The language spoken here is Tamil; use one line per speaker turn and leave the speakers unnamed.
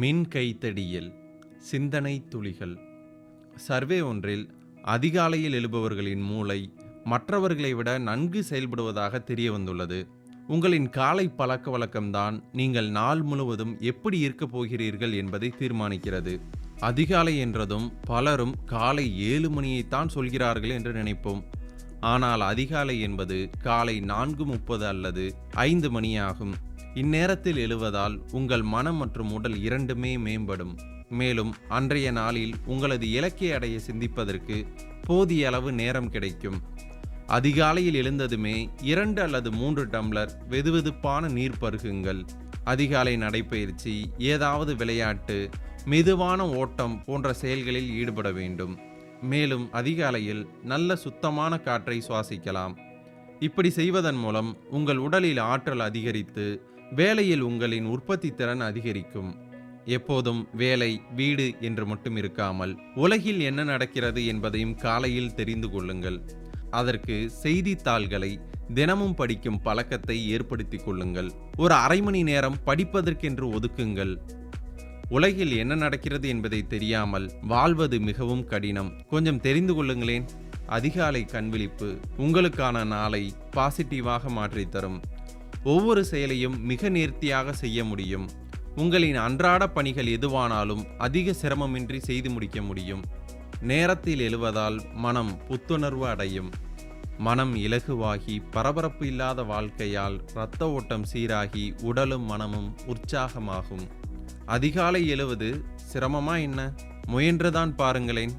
மின் கைத்தடியில் சிந்தனை துளிகள். சர்வே ஒன்றில் அதிகாலையில் எழுபவர்களின் மூளை மற்றவர்களை விட நன்கு செயல்படுவதாக தெரிய வந்துள்ளது. உங்களின் காலை பழக்க வழக்கம்தான் நீங்கள் நாள் முழுவதும் எப்படி இருக்கப் போகிறீர்கள் என்பதை தீர்மானிக்கிறது. அதிகாலை என்றதும் பலரும் காலை ஏழு மணியைத்தான் சொல்கிறார்கள் என்று நினைப்போம். ஆனால் அதிகாலை என்பது காலை நான்கு முப்பது அல்லது ஐந்து மணியாகும். இந்நேரத்தில் எழுவதால் உங்கள் மனம் மற்றும் உடல் இரண்டுமே மேம்படும். மேலும் அன்றைய நாளில் உங்களது இலக்கை அடைய சிந்திப்பதற்கு போதிய அளவு நேரம் கிடைக்கும். அதிகாலையில் எழுந்ததுமே இரண்டு அல்லது மூன்று டம்ளர் வெதுவெதுப்பான நீர் பருகுங்கள். அதிகாலை நடைப்பயிற்சி ஏதாவது விளையாட்டு மெதுவான ஓட்டம் போன்ற செயல்களில் ஈடுபட வேண்டும். மேலும் அதிகாலையில் நல்ல சுத்தமான காற்றை சுவாசிக்கலாம். இப்படி செய்வதன் மூலம் உங்கள் உடலில் ஆற்றல் அதிகரித்து வேலையில் உங்களின் உற்பத்தி திறன் அதிகரிக்கும். எப்போதும் வேலை வீடு என்று மட்டும் இருக்காமல் உலகில் என்ன நடக்கிறது என்பதையும் காலையில் தெரிந்து கொள்ளுங்கள். அதற்கு செய்தித்தாள்களை தினமும் படிக்கும் பழக்கத்தை ஏற்படுத்திக் கொள்ளுங்கள். ஒரு அரை மணி நேரம் படிப்பதற்கென்று ஒதுக்குங்கள். உலகில் என்ன நடக்கிறது என்பதை தெரியாமல் வாழ்வது மிகவும் கடினம். கொஞ்சம் தெரிந்து கொள்ளுங்களேன். அதிகாலை கண்விழிப்பு உங்களுக்கான நாளை பாசிட்டிவாக மாற்றித்தரும். தரும் ஒவ்வொரு செயலையும் மிக நேர்த்தியாக செய்ய முடியும். உங்களின் அன்றாட பணிகள் எதுவானாலும் அதிக சிரமமின்றி செய்து முடிக்க முடியும். நேரத்தில் எழுவதால் மனம் புத்துணர்வு அடையும். மனம் இலகுவாகி பரபரப்பு இல்லாத வாழ்க்கையால் இரத்த ஓட்டம் சீராகி உடலும் மனமும் உற்சாகமாகும். அதிகாலை எழுவது சிரமமா என்ன? முயன்றுதான் பாருங்களேன்.